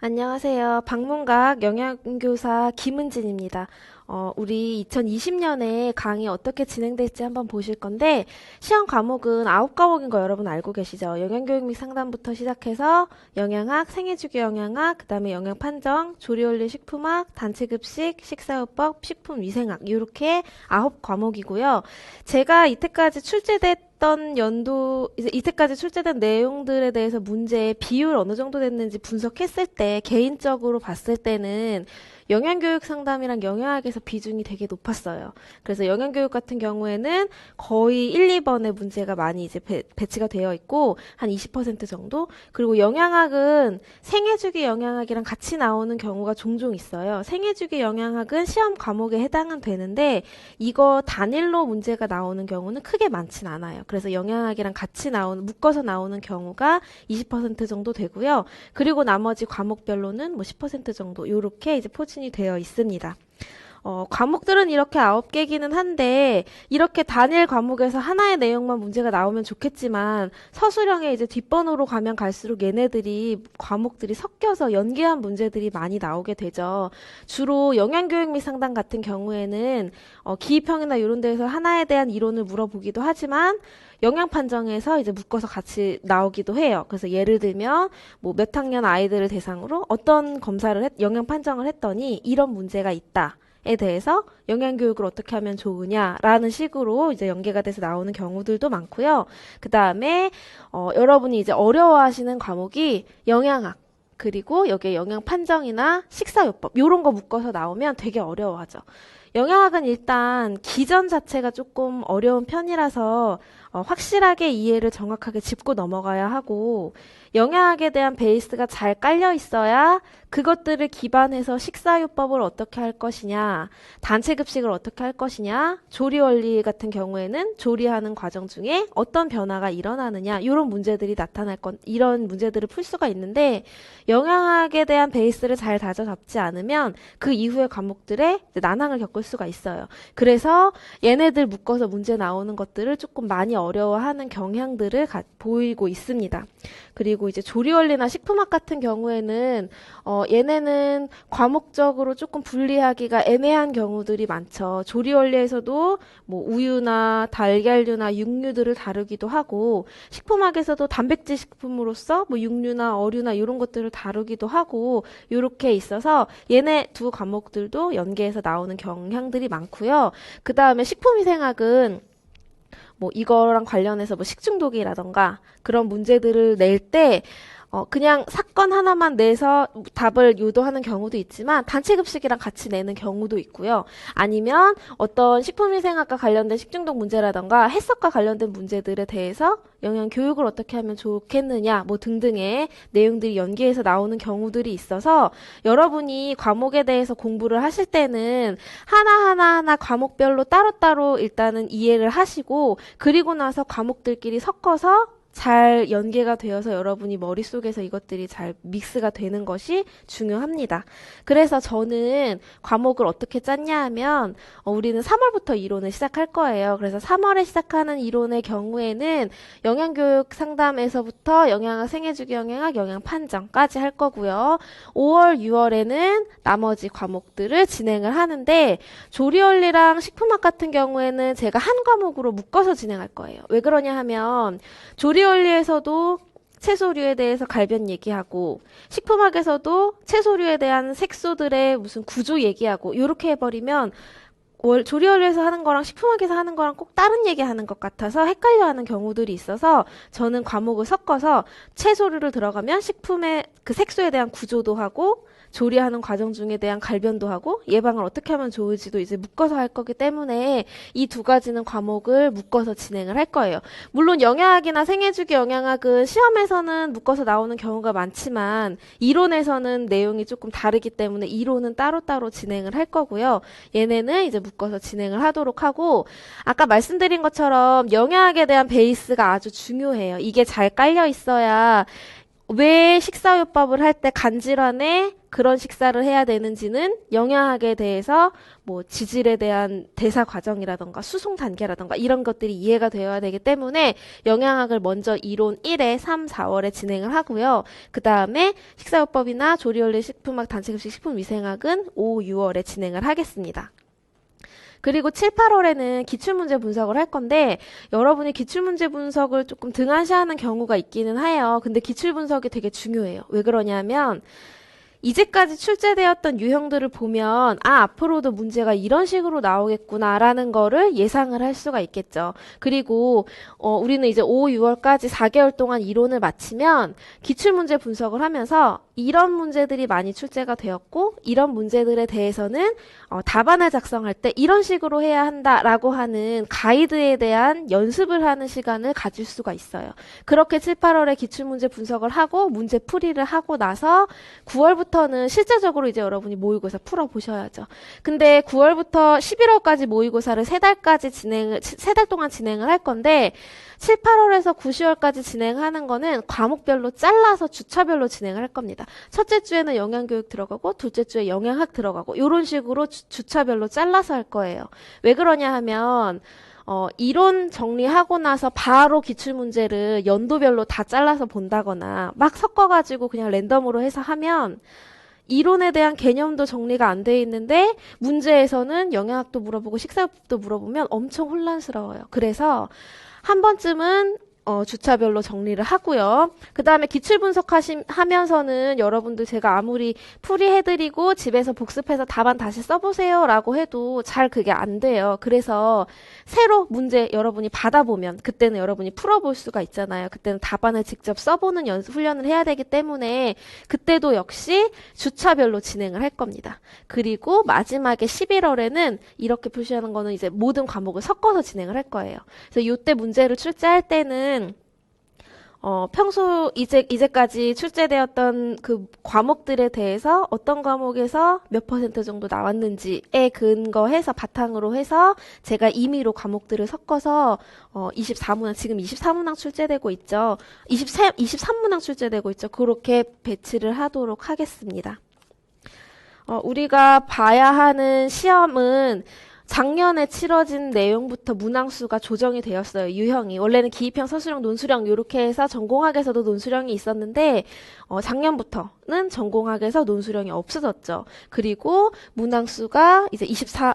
안녕하세요. 방문각 영양교사 김은진입니다. 어, 우리 2020년에 강의 어떻게 진행될지 한번 보실 건데, 시험 과목은 9과목인 거 여러분 알고 계시죠? 영양교육 및 상담부터 시작해서 영양학, 생애주기 영양학, 그 다음에 영양판정, 조리원리 식품학, 단체급식, 식사요법, 식품위생학, 이렇게 9과목이고요. 제가 이때까지 출제됐 던 연도 이때까지 출제된 내용들에 대해서 문제의 비율 어느 정도 됐는지 분석했을 때 개인적으로 봤을 때는 영양교육 상담이랑 영양학에서 비중이 되게 높았어요. 그래서 영양교육 같은 경우에는 거의 1, 2번의 문제가 많이 이제 배, 배치가 되어 있고 한 20% 정도. 그리고 영양학은 생애주기 영양학이랑 같이 나오는 경우가 종종 있어요. 생애주기 영양학은 시험 과목에 해당은 되는데 이거 단일로 문제가 나오는 경우는 크게 많진 않아요. 그래서 영양학이랑 같이 나오는 묶어서 나오는 경우가 20% 정도 되고요. 그리고 나머지 과목별로는 뭐 10% 정도 요렇게 이제 포진 이 되어 있습니다. 어, 과목들은 이렇게 아홉 개기는 한데 이렇게 단일 과목에서 하나의 내용만 문제가 나오면 좋겠지만 서술형에 이제 뒷번호로 가면 갈수록 얘네들이 과목들이 섞여서 연계한 문제들이 많이 나오게 되죠. 주로 영양교육 및 상담 같은 경우에는 어, 기입형이나 이런 데에서 하나에 대한 이론을 물어보기도 하지만 영양 판정에서 이제 묶어서 같이 나오기도 해요. 그래서 예를 들면 뭐 몇 학년 아이들을 대상으로 어떤 검사를 했, 영양 판정을 했더니 이런 문제가 있다. 에 대해서 영양교육을 어떻게 하면 좋으냐라는 식으로 이제 연계가 돼서 나오는 경우들도 많고요. 그 다음에 어, 여러분이 이제 어려워하시는 과목이 영양학 그리고 여기에 영양 판정이나 식사요법 요런 거 묶어서 나오면 되게 어려워하죠. 영양학은 일단 기전 자체가 조금 어려운 편이라서 어, 확실하게 이해를 정확하게 짚고 넘어가야 하고 영양학에 대한 베이스가 잘 깔려 있어야 그것들을 기반해서 식사요법을 어떻게 할 것이냐, 단체 급식을 어떻게 할 것이냐, 조리 원리 같은 경우에는 조리하는 과정 중에 어떤 변화가 일어나느냐, 이런 문제들이 나타날 건, 이런 문제들을 풀 수가 있는데, 영양학에 대한 베이스를 잘 다져 잡지 않으면 그 이후의 과목들에 난항을 겪을 수가 있어요. 그래서 얘네들 묶어서 문제 나오는 것들을 조금 많이 어 려워하는 경향들을 가, 보이고 있습니다. 그리고 이제 조리 원리나 식품학 같은 경우에는 어, 얘네는 과목적으로 조금 분리하기가 애매한 경우들이 많죠. 조리 원리에서도 뭐 우유나 달걀류나 육류들을 다루기도 하고 식품학에서도 단백질 식품으로서 뭐 육류나 어류나 이런 것들을 다루기도 하고 이렇게 있어서 얘네 두 과목들도 연계해서 나오는 경향들이 많고요. 그 다음에 식품위생학은 뭐 이거랑 관련해서 뭐 식중독이라던가 그런 문제들을 낼 때 어, 그냥 사건 하나만 내서 답을 유도하는 경우도 있지만 단체 급식이랑 같이 내는 경우도 있고요. 아니면 어떤 식품위생학과 관련된 식중독 문제라던가 해석과 관련된 문제들에 대해서 영양 교육을 어떻게 하면 좋겠느냐 뭐 등등의 내용들이 연계해서 나오는 경우들이 있어서 여러분이 과목에 대해서 공부를 하실 때는 하나하나 하나 과목별로 따로따로 일단은 이해를 하시고 그리고 나서 과목들끼리 섞어서 잘 연계가 되어서 여러분이 머릿속에서 이것들이 잘 믹스가 되는 것이 중요합니다. 그래서 저는 과목을 어떻게 짰냐 하면 어, 우리는 3월부터 이론을 시작할 거예요. 그래서 3월에 시작하는 이론의 경우에는 영양교육 상담에서부터 영양학, 생애주기 영양학, 영양 판정까지 할 거고요. 5월, 6월에는 나머지 과목들을 진행을 하는데 조리원리랑 식품학 같은 경우에는 제가 한 과목으로 묶어서 진행할 거예요. 왜 그러냐 하면 조리 요리원리에서도 채소류에 대해서 갈변 얘기하고 식품학에서도 채소류에 대한 색소들의 무슨 구조 얘기하고 이렇게 해버리면 월, 조리원리에서 하는 거랑 식품학에서 하는 거랑 꼭 다른 얘기하는 것 같아서 헷갈려하는 경우들이 있어서 저는 과목을 섞어서 채소류를 들어가면 식품의 그 색소에 대한 구조도 하고 조리하는 과정 중에 대한 갈변도 하고 예방을 어떻게 하면 좋을지도 이제 묶어서 할 거기 때문에 이 두 가지는 과목을 묶어서 진행을 할 거예요. 물론 영양학이나 생애주기 영양학은 시험에서는 묶어서 나오는 경우가 많지만 이론에서는 내용이 조금 다르기 때문에 이론은 따로따로 진행을 할 거고요. 얘네는 이제 묶어서 진행을 하도록 하고 아까 말씀드린 것처럼 영양학에 대한 베이스가 아주 중요해요. 이게 잘 깔려 있어야 왜 식사요법을 할 때 간질환에 그런 식사를 해야 되는지는 영양학에 대해서 뭐 지질에 대한 대사 과정이라던가 수송 단계라던가 이런 것들이 이해가 되어야 되기 때문에 영양학을 먼저 이론 1회 3, 4월에 진행을 하고요. 그 다음에 식사요법이나 조리원리 식품학 단체급식 식품위생학은 5, 6월에 진행을 하겠습니다. 그리고 7, 8월에는 기출문제 분석을 할 건데 여러분이 기출문제 분석을 조금 등한시하는 경우가 있기는 해요. 근데 기출 분석이 되게 중요해요. 왜 그러냐면 이제까지 출제되었던 유형들을 보면 아 앞으로도 문제가 이런 식으로 나오겠구나라는 거를 예상을 할 수가 있겠죠. 그리고 어, 우리는 이제 5, 6월까지 4개월 동안 이론을 마치면 기출문제 분석을 하면서 이런 문제들이 많이 출제가 되었고 이런 문제들에 대해서는 어, 답안을 작성할 때 이런 식으로 해야 한다라고 하는 가이드에 대한 연습을 하는 시간을 가질 수가 있어요. 그렇게 7, 8월에 기출문제 분석을 하고 문제 풀이를 하고 나서 9월부터는 실제적으로 이제 여러분이 모의고사 풀어보셔야죠. 근데 9월부터 11월까지 모의고사를 세 달까지 진행을, 세달 동안 진행을 할 건데 7, 8월에서 9, 10월까지 진행하는 거는 과목별로 잘라서 주차별로 진행을 할 겁니다. 첫째 주에는 영양교육 들어가고 둘째 주에 영양학 들어가고 이런 식으로 주, 주차별로 잘라서 할 거예요. 왜 그러냐 하면 어, 이론 정리하고 나서 바로 기출문제를 연도별로 다 잘라서 본다거나 막 섞어가지고 그냥 랜덤으로 해서 하면 이론에 대한 개념도 정리가 안 돼 있는데 문제에서는 영양학도 물어보고 식사법도 물어보면 엄청 혼란스러워요. 그래서 한 번쯤은 어, 주차별로 정리를 하고요. 그 다음에 기출 분석하면서는 여러분들 제가 아무리 풀이해드리고 집에서 복습해서 답안 다시 써보세요 라고 해도 잘 그게 안 돼요. 그래서 새로 문제 여러분이 받아보면 그때는 여러분이 풀어볼 수가 있잖아요. 그때는 답안을 직접 써보는 연습 훈련을 해야 되기 때문에 그때도 역시 주차별로 진행을 할 겁니다. 그리고 마지막에 11월에는 이렇게 표시하는 거는 이제 모든 과목을 섞어서 진행을 할 거예요. 그래서 이때 문제를 출제할 때는 어, 평소 이제 이제까지 출제되었던 그 과목들에 대해서 어떤 과목에서 몇 퍼센트 정도 나왔는지에 근거해서 바탕으로 해서 제가 임의로 과목들을 섞어서 어, 24문항 지금 24문항 출제되고 있죠. 23 23문항 출제되고 있죠. 그렇게 배치를 하도록 하겠습니다. 어, 우리가 봐야 하는 시험은 작년에 치러진 내용부터 문항수가 조정이 되었어요. 유형이. 원래는 기입형, 서술형, 논술형 이렇게 해서 전공학에서도 논술형이 있었는데 어, 작년부터는 전공학에서 논술형이 없어졌죠. 그리고 문항수가 이제 24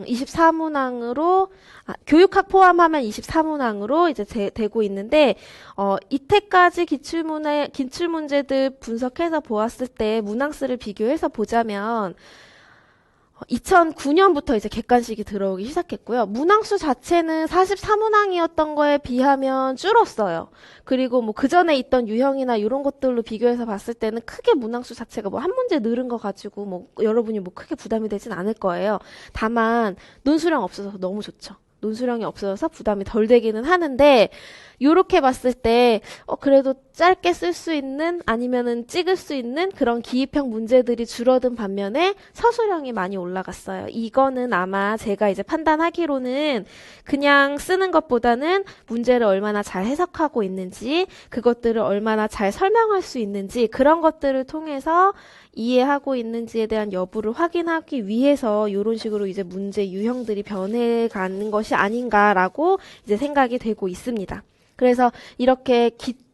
24문항으로 아, 교육학 포함하면 24문항으로 이제 제, 되고 있는데 어, 이때까지 기출문제 기출문제들 분석해서 보았을 때 문항수를 비교해서 보자면 2009년부터 이제 객관식이 들어오기 시작했고요. 문항수 자체는 44문항이었던 거에 비하면 줄었어요. 그리고 뭐 그 전에 있던 유형이나 이런 것들로 비교해서 봤을 때는 크게 문항수 자체가 뭐 한 문제 늘은 거 가지고 뭐 여러분이 뭐 크게 부담이 되진 않을 거예요. 다만 논수량 없어서 너무 좋죠. 논수량이 없어서 부담이 덜 되기는 하는데 요렇게 봤을 때 어, 그래도 짧게 쓸 수 있는 아니면은 찍을 수 있는 그런 기입형 문제들이 줄어든 반면에 서술형이 많이 올라갔어요. 이거는 아마 제가 이제 판단하기로는 그냥 쓰는 것보다는 문제를 얼마나 잘 해석하고 있는지 그것들을 얼마나 잘 설명할 수 있는지 그런 것들을 통해서 이해하고 있는지에 대한 여부를 확인하기 위해서 이런 식으로 이제 문제 유형들이 변해가는 것이 아닌가라고 이제 생각이 되고 있습니다. 그래서 이렇게 기, 그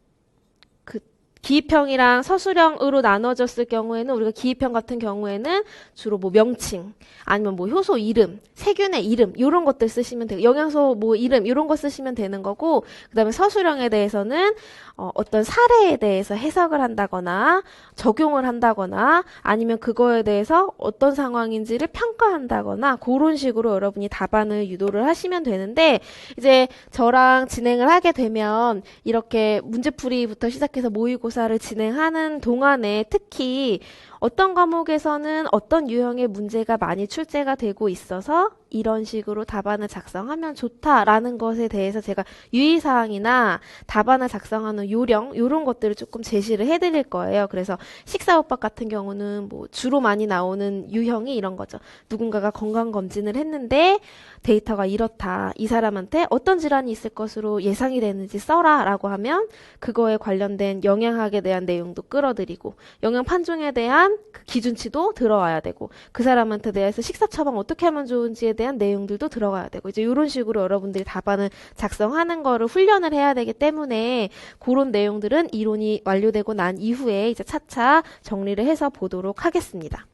기입형이랑 서술형으로 나눠졌을 경우에는 우리가 기입형 같은 경우에는 주로 뭐 명칭 아니면 뭐 효소 이름, 세균의 이름 이런 것들 쓰시면 되고 영양소 뭐 이름 이런 거 쓰시면 되는 거고 그다음에 서술형에 대해서는 어, 어떤 사례에 대해서 해석을 한다거나 적용을 한다거나 아니면 그거에 대해서 어떤 상황인지를 평가한다거나 그런 식으로 여러분이 답안을 유도를 하시면 되는데 이제 저랑 진행을 하게 되면 이렇게 문제풀이부터 시작해서 모의고사 를 진행하는 동안에 특히 어떤 과목에서는 어떤 유형의 문제가 많이 출제가 되고 있어서 이런 식으로 답안을 작성하면 좋다라는 것에 대해서 제가 유의사항이나 답안을 작성하는 요령, 요런 것들을 조금 제시를 해드릴 거예요. 그래서 식사오빠 같은 경우는 뭐 주로 많이 나오는 유형이 이런 거죠. 누군가가 건강검진을 했는데 데이터가 이렇다. 이 사람한테 어떤 질환이 있을 것으로 예상이 되는지 써라 라고 하면 그거에 관련된 영양학에 대한 내용도 끌어들이고 영양 판종에 대한 그 기준치도 들어와야 되고 그 사람한테 대해서 식사 처방 어떻게 하면 좋은지에 대한 내용들도 들어가야 되고 이제 이런 식으로 여러분들이 답안을 작성하는 거를 훈련을 해야 되기 때문에 그런 내용들은 이론이 완료되고 난 이후에 이제 차차 정리를 해서 보도록 하겠습니다.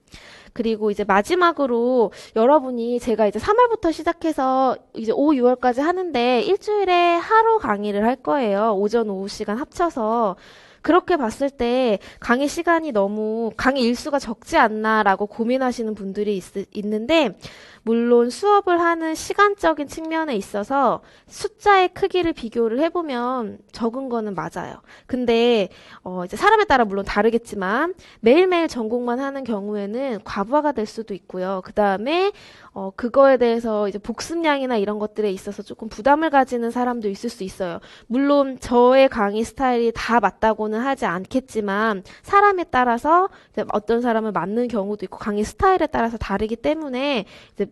그리고 이제 마지막으로 여러분이 제가 이제 3월부터 시작해서 이제 5, 6월까지 하는데 일주일에 하루 강의를 할 거예요. 오전, 오후 시간 합쳐서. 그렇게 봤을 때 강의 시간이 너무 강의 일수가 적지 않나라고 고민하시는 분들이 있, 있는데 물론 수업을 하는 시간적인 측면에 있어서 숫자의 크기를 비교를 해보면 적은 거는 맞아요. 근데 어 이제 사람에 따라 물론 다르겠지만 매일매일 전공만 하는 경우에는 과부하가 될 수도 있고요. 그 다음에 어 그거에 대해서 이제 복습량이나 이런 것들에 있어서 조금 부담을 가지는 사람도 있을 수 있어요. 물론 저의 강의 스타일이 다 맞다고는 하지 않겠지만 사람에 따라서 어떤 사람을 맞는 경우도 있고 강의 스타일에 따라서 다르기 때문에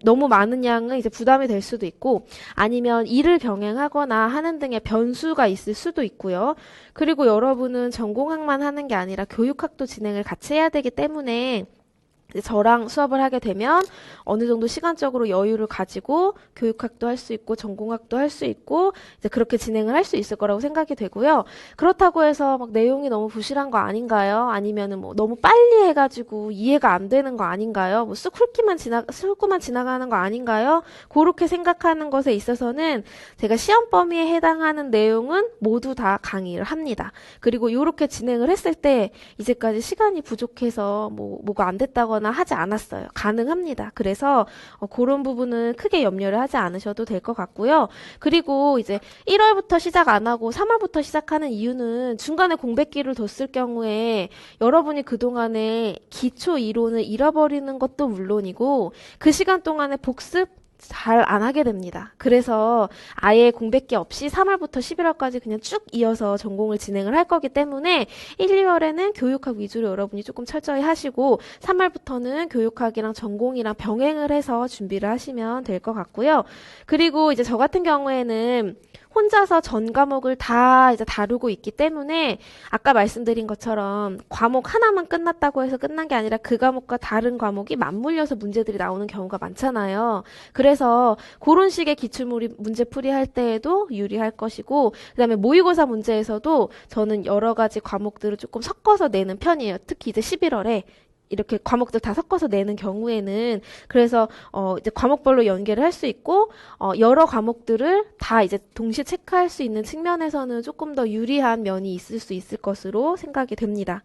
너무 많은 양은 이제 부담이 될 수도 있고 아니면 일을 병행하거나 하는 등의 변수가 있을 수도 있고요. 그리고 여러분은 전공학만 하는 게 아니라 교육학도 진행을 같이 해야 되기 때문에 저랑 수업을 하게 되면 어느 정도 시간적으로 여유를 가지고 교육학도 할 수 있고 전공학도 할 수 있고 이제 그렇게 진행을 할 수 있을 거라고 생각이 되고요. 그렇다고 해서 막 내용이 너무 부실한 거 아닌가요? 아니면은 뭐 너무 빨리 해가지고 이해가 안 되는 거 아닌가요? 뭐 쑥 훑기만 지나 훑고만 지나가는 거 아닌가요? 그렇게 생각하는 것에 있어서는 제가 시험 범위에 해당하는 내용은 모두 다 강의를 합니다. 그리고 이렇게 진행을 했을 때 이제까지 시간이 부족해서 뭐 뭐가 안 됐다거나 하지 않았어요. 가능합니다. 그래서 어, 그런 부분은 크게 염려를 하지 않으셔도 될 것 같고요. 그리고 이제 1월부터 시작 안 하고 3월부터 시작하는 이유는 중간에 공백기를 뒀을 경우에 여러분이 그동안에 기초 이론을 잃어버리는 것도 물론이고 그 시간 동안에 복습 잘 안 하게 됩니다. 그래서 아예 공백기 없이 3월부터 11월까지 그냥 쭉 이어서 전공을 진행을 할 거기 때문에 1, 2월에는 교육학 위주로 여러분이 조금 철저히 하시고 3월부터는 교육학이랑 전공이랑 병행을 해서 준비를 하시면 될 것 같고요. 그리고 이제 저 같은 경우에는 혼자서 전 과목을 다 이제 다루고 있기 때문에 아까 말씀드린 것처럼 과목 하나만 끝났다고 해서 끝난 게 아니라 그 과목과 다른 과목이 맞물려서 문제들이 나오는 경우가 많잖아요. 그래서 그런 식의 기출물이 문제 풀이할 때에도 유리할 것이고 그다음에 모의고사 문제에서도 저는 여러 가지 과목들을 조금 섞어서 내는 편이에요. 특히 이제 11월에 이렇게 과목들 다 섞어서 내는 경우에는 그래서 어 이제 과목별로 연계를 할 수 있고 어 여러 과목들을 다 이제 동시에 체크할 수 있는 측면에서는 조금 더 유리한 면이 있을 수 있을 것으로 생각이 됩니다.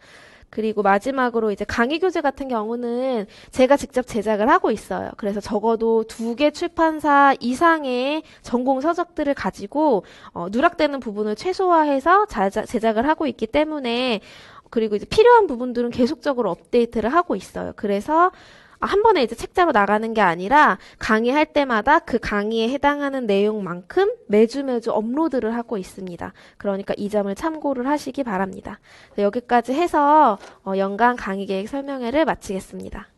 그리고 마지막으로 이제 강의 교재 같은 경우는 제가 직접 제작을 하고 있어요. 그래서 적어도 두 개 출판사 이상의 전공 서적들을 가지고 어, 누락되는 부분을 최소화해서 제작을 하고 있기 때문에 그리고 이제 필요한 부분들은 계속적으로 업데이트를 하고 있어요. 그래서 한 번에 이제 책자로 나가는 게 아니라 강의할 때마다 그 강의에 해당하는 내용만큼 매주 매주 업로드를 하고 있습니다. 그러니까 이 점을 참고를 하시기 바랍니다. 네, 여기까지 해서 어, 연간 강의 계획 설명회를 마치겠습니다.